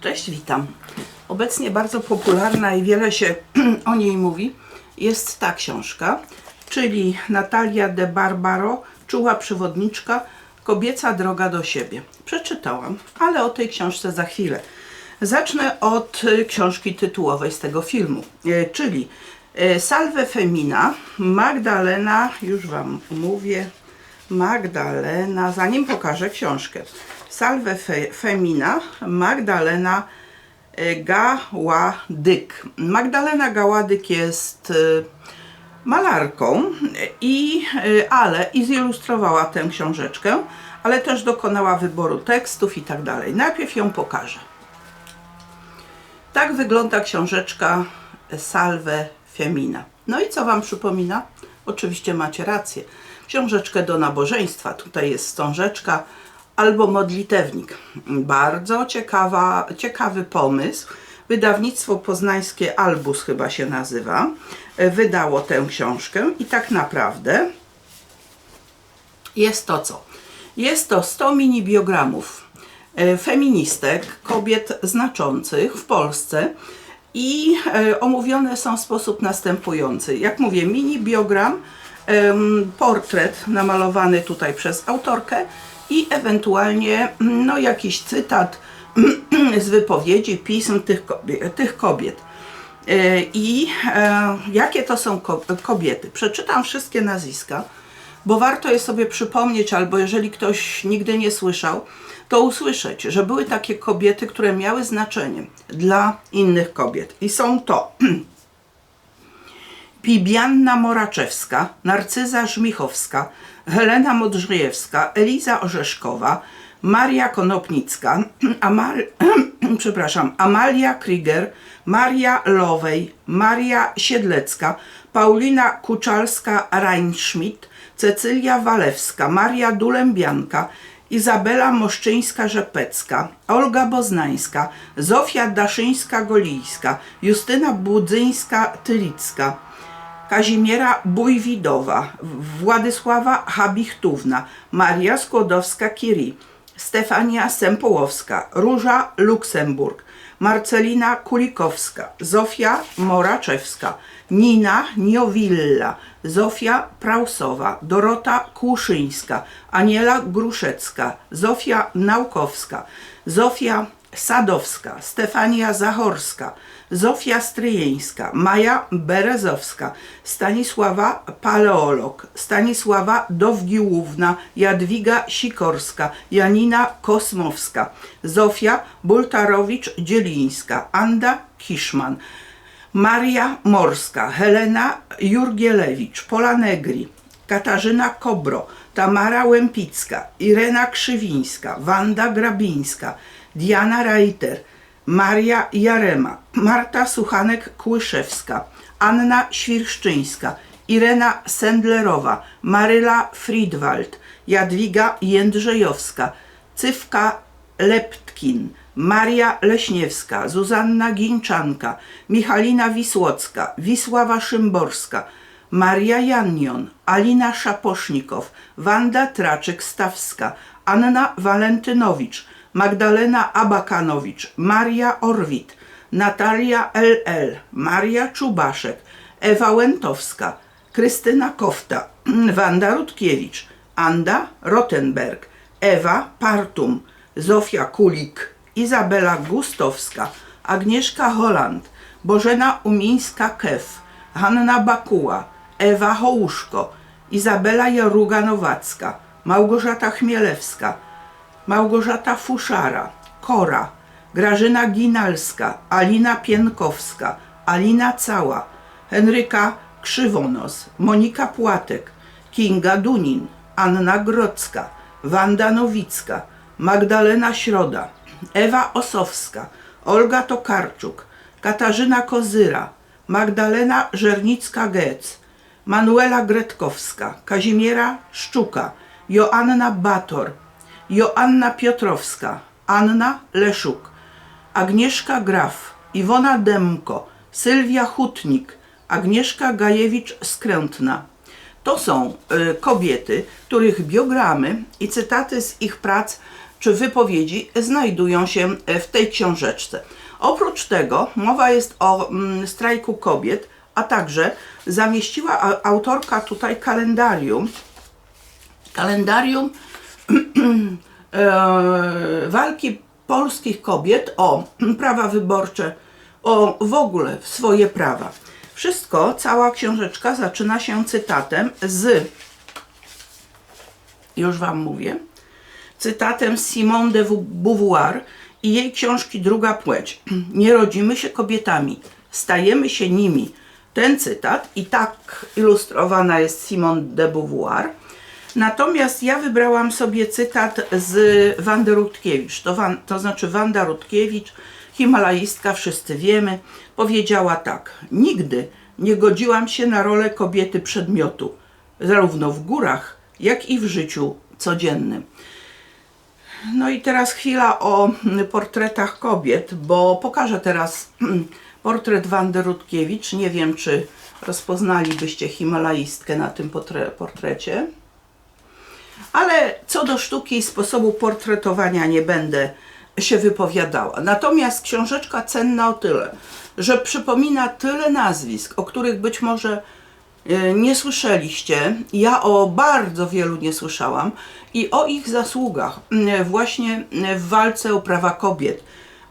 Cześć, witam. Obecnie bardzo popularna i wiele się o niej mówi jest ta książka, czyli Natalia de Barbaro, czuła przewodniczka, kobieca droga do siebie. Przeczytałam, ale o tej książce za chwilę. Zacznę od y, książki tytułowej z tego filmu, y, czyli y, Salve Femina, Magdalena, już Wam mówię, Magdalena, zanim pokażę książkę. Salve Fe, Femina, Magdalena e, Gaładyk. Magdalena Gaładyk jest e, malarką, e, i, ale i zilustrowała tę książeczkę, ale też dokonała wyboru tekstów i tak dalej. Najpierw ją pokażę. Tak wygląda książeczka Salve Femina. No i co Wam przypomina? Oczywiście macie rację. Książeczkę do nabożeństwa. Tutaj jest wstążeczka albo modlitewnik. Bardzo ciekawa, ciekawy pomysł. Wydawnictwo poznańskie Albus chyba się nazywa. Wydało tę książkę i tak naprawdę jest to co? Jest to 100 mini biogramów e, feministek, kobiet znaczących w Polsce i e, omówione są w sposób następujący. Jak mówię, mini biogram, portret namalowany tutaj przez autorkę i ewentualnie mm, no, jakiś cytat z wypowiedzi, pism tych kobiet. Tych kobiet. E, I e, jakie to są ko- kobiety? Przeczytam wszystkie nazwiska, bo warto je sobie przypomnieć, albo jeżeli ktoś nigdy nie słyszał, to usłyszeć, że były takie kobiety, które miały znaczenie dla innych kobiet. I są to Pibianna Moraczewska, Narcyza Żmichowska, Helena Modrzejewska, Eliza Orzeszkowa, Maria Konopnicka, Amal, przepraszam, Amalia Krieger, Maria Lowej, Maria Siedlecka, Paulina Kuczalska-Reinschmidt, Cecylia Walewska, Maria Dulębianka, Izabela Moszczyńska-Rzepecka, Olga Boznańska, Zofia Daszyńska-Golijska, Justyna Budzyńska-Tylicka, Kazimiera Bujwidowa, Władysława Habichtówna, Maria Skłodowska-Curie, Stefania Sempołowska, Róża Luksemburg, Marcelina Kulikowska, Zofia Moraczewska, Nina Niowilla, Zofia Prausowa, Dorota Kłuszyńska, Aniela Gruszecka, Zofia Naukowska, Zofia Sadowska, Stefania Zachorska, Zofia Stryjeńska, Maja Berezowska, Stanisława Paleolog, Stanisława Dowgiłówna, Jadwiga Sikorska, Janina Kosmowska, Zofia Bultarowicz-Dzielińska, Anda Kiszman, Maria Morska, Helena Jurgielewicz, Pola Negri, Katarzyna Kobro, Tamara Łępicka, Irena Krzywińska, Wanda Grabińska, Diana Reiter, Maria Jarema, Marta Suchanek-Kłyszewska, Anna Świrszczyńska, Irena Sendlerowa, Maryla Friedwald, Jadwiga Jędrzejowska, Cywka Leptkin, Maria Leśniewska, Zuzanna Ginczanka, Michalina Wisłocka, Wisława Szymborska, Maria Jannion, Alina Szaposznikow, Wanda Traczyk-Stawska, Anna Walentynowicz, Magdalena Abakanowicz, Maria Orwit, Natalia LL, Maria Czubaszek, Ewa Łętowska, Krystyna Kofta, Wanda Rutkiewicz, Anda Rottenberg, Ewa Partum, Zofia Kulik, Izabela Gustowska, Agnieszka Holland, Bożena Umińska-Kef, Hanna Bakuła, Ewa Hołuszko, Izabela Jaruga-Nowacka, Małgorzata Chmielewska, Małgorzata Fuszara, Kora, Grażyna Ginalska, Alina Pienkowska, Alina Cała, Henryka Krzywonos, Monika Płatek, Kinga Dunin, Anna Grodzka, Wanda Nowicka, Magdalena Środa, Ewa Osowska, Olga Tokarczuk, Katarzyna Kozyra, Magdalena Żernicka-Gec, Manuela Gretkowska, Kazimiera Szczuka, Joanna Bator, Joanna Piotrowska, Anna Leszuk, Agnieszka Graf, Iwona Demko, Sylwia Hutnik, Agnieszka Gajewicz-Skrętna. To są y, kobiety, których biogramy i cytaty z ich prac czy wypowiedzi znajdują się w tej książeczce. Oprócz tego mowa jest o mm, strajku kobiet, a także zamieściła autorka tutaj kalendarium. Kalendarium walki polskich kobiet o prawa wyborcze, o w ogóle swoje prawa. Wszystko, cała książeczka zaczyna się cytatem z, już Wam mówię, cytatem Simone de Beauvoir i jej książki Druga płeć. Nie rodzimy się kobietami, stajemy się nimi. Ten cytat i tak ilustrowana jest Simone de Beauvoir. Natomiast ja wybrałam sobie cytat z Wandy Rutkiewicz. To, to znaczy Wanda Rutkiewicz, himalaistka, wszyscy wiemy, powiedziała tak. Nigdy nie godziłam się na rolę kobiety przedmiotu, zarówno w górach, jak i w życiu codziennym. No i teraz chwila o portretach kobiet, bo pokażę teraz portret Wandy Rutkiewicz. Nie wiem, czy rozpoznalibyście himalaistkę na tym portre- portrecie. Ale co do sztuki i sposobu portretowania nie będę się wypowiadała. Natomiast książeczka cenna o tyle, że przypomina tyle nazwisk, o których być może e, nie słyszeliście. Ja o bardzo wielu nie słyszałam i o ich zasługach m, właśnie w walce o prawa kobiet.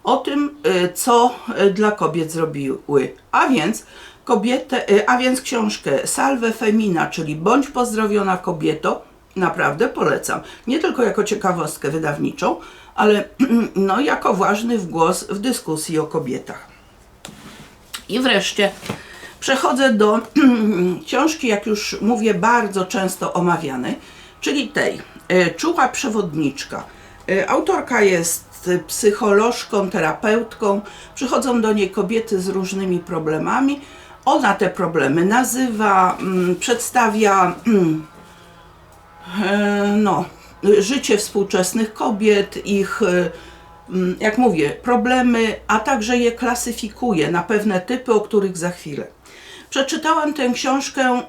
O tym, e, co dla kobiet zrobiły. A więc kobietę, a więc książkę Salve Femina, czyli Bądź pozdrowiona kobieto, naprawdę polecam. Nie tylko jako ciekawostkę wydawniczą, ale no, jako ważny głos w dyskusji o kobietach. I wreszcie przechodzę do książki, jak już mówię, bardzo często omawianej, czyli tej e, Czuła przewodniczka. E, Autorka jest psycholożką, terapeutką. Przychodzą do niej kobiety z różnymi problemami. Ona te problemy nazywa, mm, przedstawia no, życie współczesnych kobiet, ich, e, mm, jak mówię, problemy, a także je klasyfikuje na pewne typy, o których za chwilę. Przeczytałam tę książkę,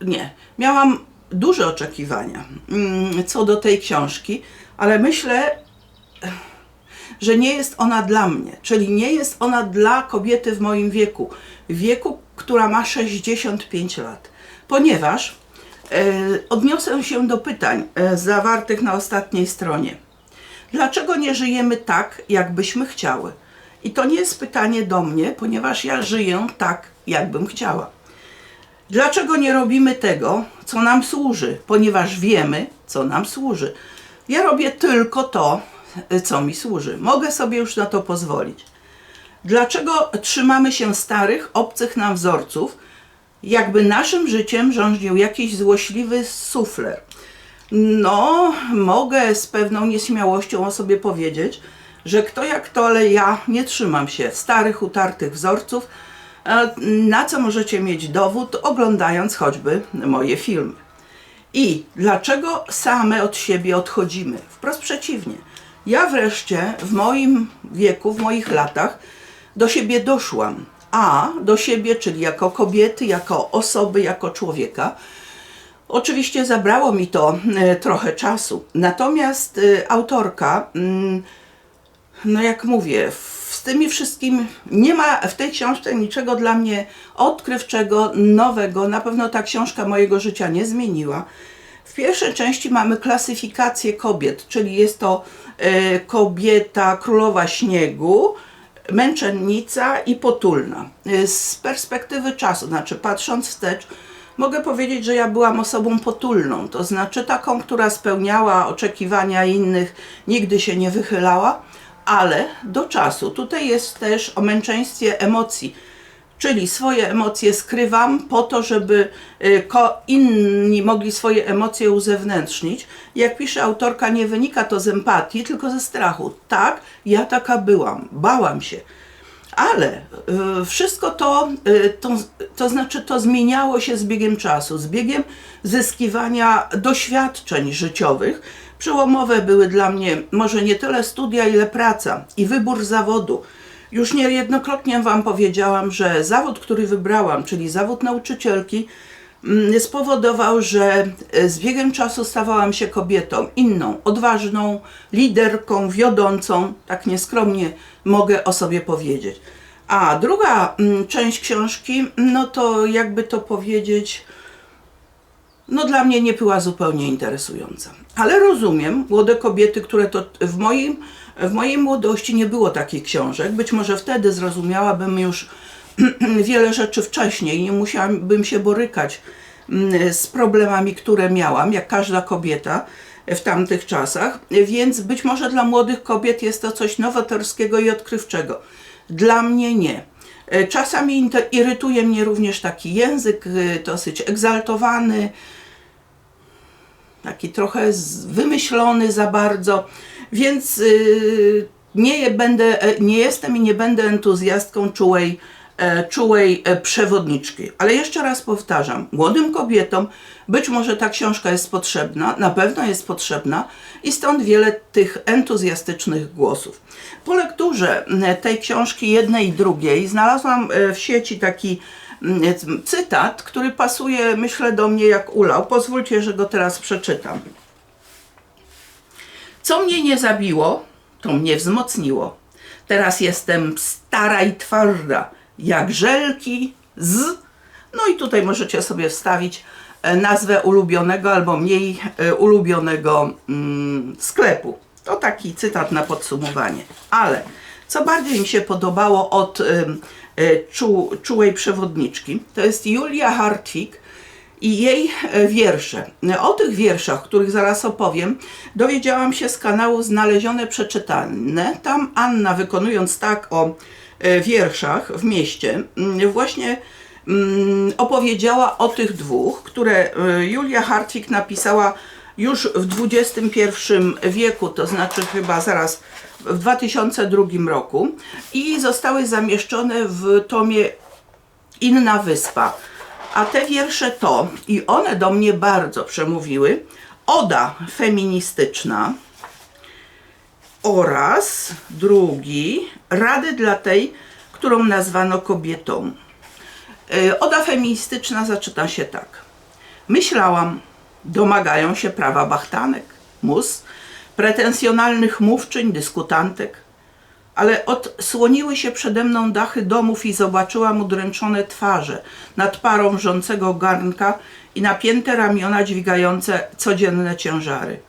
nie, miałam duże oczekiwania mm, co do tej książki, ale myślę, że nie jest ona dla mnie, czyli nie jest ona dla kobiety w moim wieku, wieku, która ma 65 lat, ponieważ e, odniosę się do pytań e, zawartych na ostatniej stronie. Dlaczego nie żyjemy tak, jakbyśmy chciały? I to nie jest pytanie do mnie, ponieważ ja żyję tak, jakbym chciała. Dlaczego nie robimy tego, co nam służy? Ponieważ wiemy, co nam służy. Ja robię tylko to, co mi służy. Mogę sobie już na to pozwolić. Dlaczego trzymamy się starych, obcych nam wzorców, jakby naszym życiem rządził jakiś złośliwy sufler? No, mogę z pewną nieśmiałością o sobie powiedzieć, że kto jak to, ale ja nie trzymam się starych, utartych wzorców, e, na co możecie mieć dowód, oglądając choćby moje filmy. I dlaczego same od siebie odchodzimy? Wprost przeciwnie. Ja wreszcie w moim wieku, w moich latach do siebie doszłam. A do siebie, czyli jako kobiety, jako osoby, jako człowieka. Oczywiście zabrało mi to e, trochę czasu. Natomiast e, autorka, mm, no jak mówię, z tymi wszystkimi nie ma w tej książce niczego dla mnie odkrywczego, nowego. Na pewno ta książka mojego życia nie zmieniła. W pierwszej części mamy klasyfikację kobiet, czyli jest to e, kobieta królowa śniegu, męczennica i potulna. E, Z perspektywy czasu, znaczy patrząc wstecz, mogę powiedzieć, że ja byłam osobą potulną, to znaczy taką, która spełniała oczekiwania innych, nigdy się nie wychylała, ale do czasu. Tutaj jest też o męczeństwie emocji, czyli swoje emocje skrywam po to, żeby y, inni mogli swoje emocje uzewnętrznić. Jak pisze autorka, nie wynika to z empatii, tylko ze strachu. Tak, ja taka byłam, bałam się. Ale y, wszystko to, y, to, to znaczy to zmieniało się z biegiem czasu, z biegiem zyskiwania doświadczeń życiowych. Przełomowe były dla mnie może nie tyle studia, ile praca i wybór zawodu. Już niejednokrotnie Wam powiedziałam, że zawód, który wybrałam, czyli zawód nauczycielki, mm, spowodował, że e, z biegiem czasu stawałam się kobietą inną, odważną, liderką, wiodącą, tak nieskromnie mogę o sobie powiedzieć. A druga mm, część książki, no to jakby to powiedzieć, no dla mnie nie była zupełnie interesująca. Ale rozumiem młode kobiety, które to w moim, w mojej młodości nie było takich książek. Być może wtedy zrozumiałabym już wiele rzeczy wcześniej, nie musiałabym się borykać mm, z problemami, które miałam, jak każda kobieta w tamtych czasach, więc być może dla młodych kobiet jest to coś nowatorskiego i odkrywczego. Dla mnie nie. E, Czasami irytuje mnie również taki język y, dosyć egzaltowany, taki trochę wymyślony za bardzo, więc y, nie, będę, e, nie jestem i nie będę entuzjastką czułej, e, czułej e, przewodniczki. Ale jeszcze raz powtarzam, młodym kobietom być może ta książka jest potrzebna, na pewno jest potrzebna i stąd wiele tych entuzjastycznych głosów. Po lekturze tej książki jednej i drugiej znalazłam w sieci taki cytat, który pasuje, myślę, do mnie jak ulał. Pozwólcie, że go teraz przeczytam. Co mnie nie zabiło, to mnie wzmocniło. Teraz jestem stara i twarda, jak żelki z. No i tutaj możecie sobie wstawić e, nazwę ulubionego albo mniej e, ulubionego mm, sklepu. To taki cytat na podsumowanie. Ale co bardziej mi się podobało od e, czu, czułej przewodniczki, to jest Julia Hartwig i jej e, wiersze. O tych wierszach, których zaraz opowiem, dowiedziałam się z kanału Znalezione Przeczytane. Tam Anna, wykonując tak o e, wierszach w mieście, właśnie opowiedziała o tych dwóch, które Julia Hartwig napisała już w XXI wieku, to znaczy chyba zaraz w 2002 roku i zostały zamieszczone w tomie Inna Wyspa. A te wiersze to, i one do mnie bardzo przemówiły, Oda feministyczna oraz drugi, Rady dla tej, którą nazwano kobietą. Y, Oda feministyczna zaczyna się tak. Myślałam, domagają się prawa bachtanek, mus, pretensjonalnych mówczyń, dyskutantek, ale odsłoniły się przede mną dachy domów i zobaczyłam udręczone twarze nad parą wrzącego garnka i napięte ramiona dźwigające codzienne ciężary.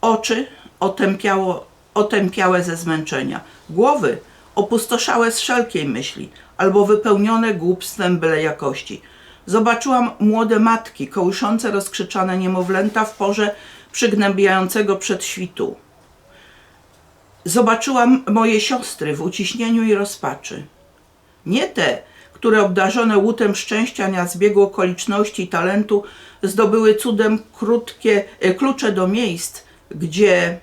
Oczy otępiało, otępiałe ze zmęczenia, głowy opustoszałe z wszelkiej myśli albo wypełnione głupstwem byle jakości. Zobaczyłam młode matki kołyszące rozkrzyczane niemowlęta w porze przygnębiającego przedświtu. Zobaczyłam moje siostry w uciśnieniu i rozpaczy. Nie te, które obdarzone łutem szczęścia na zbiegu okoliczności i talentu zdobyły cudem krótkie e, klucze do miejsc, gdzie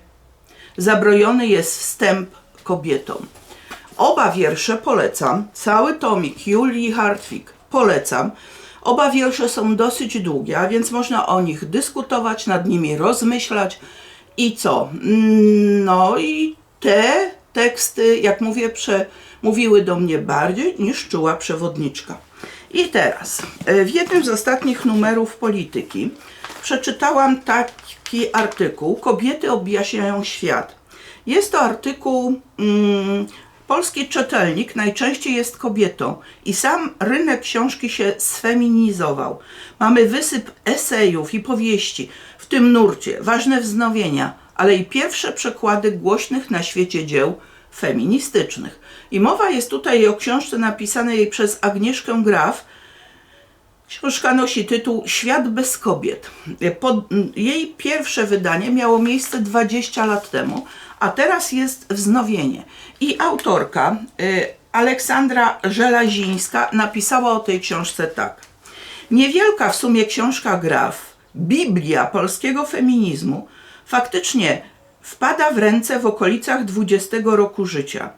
zabrojony jest wstęp kobietom. Oba wiersze polecam, cały tomik Julii Hartwig polecam. Oba wiersze są dosyć długie, a więc można o nich dyskutować, nad nimi rozmyślać i co? Mm, No i te teksty, jak mówię, przemówiły do mnie bardziej niż czuła przewodniczka. I teraz, e, w jednym z ostatnich numerów Polityki przeczytałam taki artykuł Kobiety objaśniają świat. Jest to artykuł mm, Polski czytelnik najczęściej jest kobietą i sam rynek książki się sfeminizował. Mamy wysyp esejów i powieści w tym nurcie, ważne wznowienia, ale i pierwsze przekłady głośnych na świecie dzieł feministycznych. I mowa jest tutaj o książce napisanej przez Agnieszkę Graf, Książka nosi tytuł Świat bez kobiet. Pod, jej pierwsze wydanie miało miejsce 20 lat temu, a teraz jest wznowienie. I autorka y, Aleksandra Żelazińska napisała o tej książce tak. Niewielka w sumie książka Graf, Biblia polskiego feminizmu, faktycznie wpada w ręce w okolicach 20 roku życia.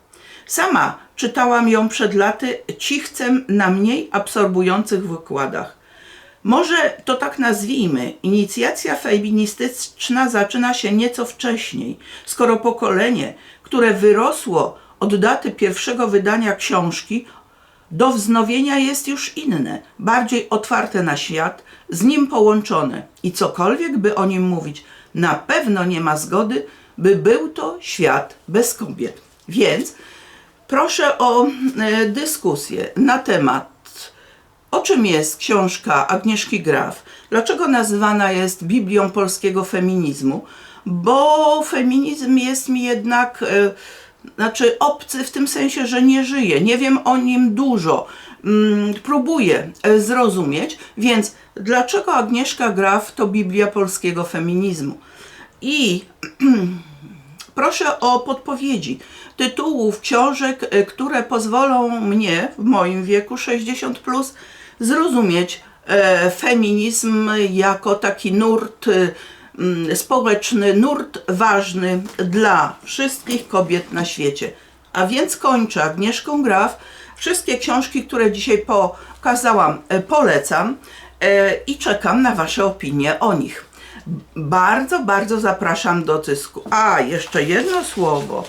Sama czytałam ją przed laty cichcem na mniej absorbujących wykładach. Może to tak nazwijmy, inicjacja feministyczna zaczyna się nieco wcześniej, skoro pokolenie, które wyrosło od daty pierwszego wydania książki, do wznowienia jest już inne, bardziej otwarte na świat, z nim połączone. I cokolwiek by o nim mówić, na pewno nie ma zgody, by był to świat bez kobiet. Więc proszę o e, dyskusję na temat o czym jest książka Agnieszki Graf? Dlaczego nazywana jest Biblią polskiego feminizmu? Bo feminizm jest mi jednak, e, znaczy obcy w tym sensie, że nie żyje. Nie wiem o nim dużo. Mm, próbuję e, zrozumieć, więc dlaczego Agnieszka Graf to Biblia polskiego feminizmu? I Proszę o podpowiedzi tytułów książek, e, które pozwolą mnie w moim wieku 60 plus zrozumieć e, feminizm jako taki nurt e, mm, społeczny, nurt ważny dla wszystkich kobiet na świecie. A więc kończę Agnieszką Graf. Wszystkie książki, które dzisiaj pokazałam, e, polecam e, i czekam na Wasze opinie o nich. Bardzo, bardzo zapraszam do cysku. A, jeszcze jedno słowo.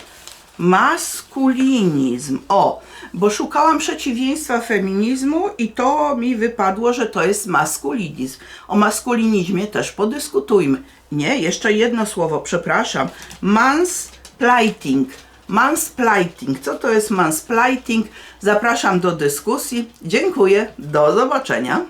Maskulinizm. O, bo szukałam przeciwieństwa feminizmu i to mi wypadło, że to jest maskulinizm. O maskulinizmie też podyskutujmy. Nie, jeszcze jedno słowo, przepraszam. Mansplaiting. Mansplaiting. Co to jest mansplaiting? Zapraszam do dyskusji. Dziękuję. Do zobaczenia.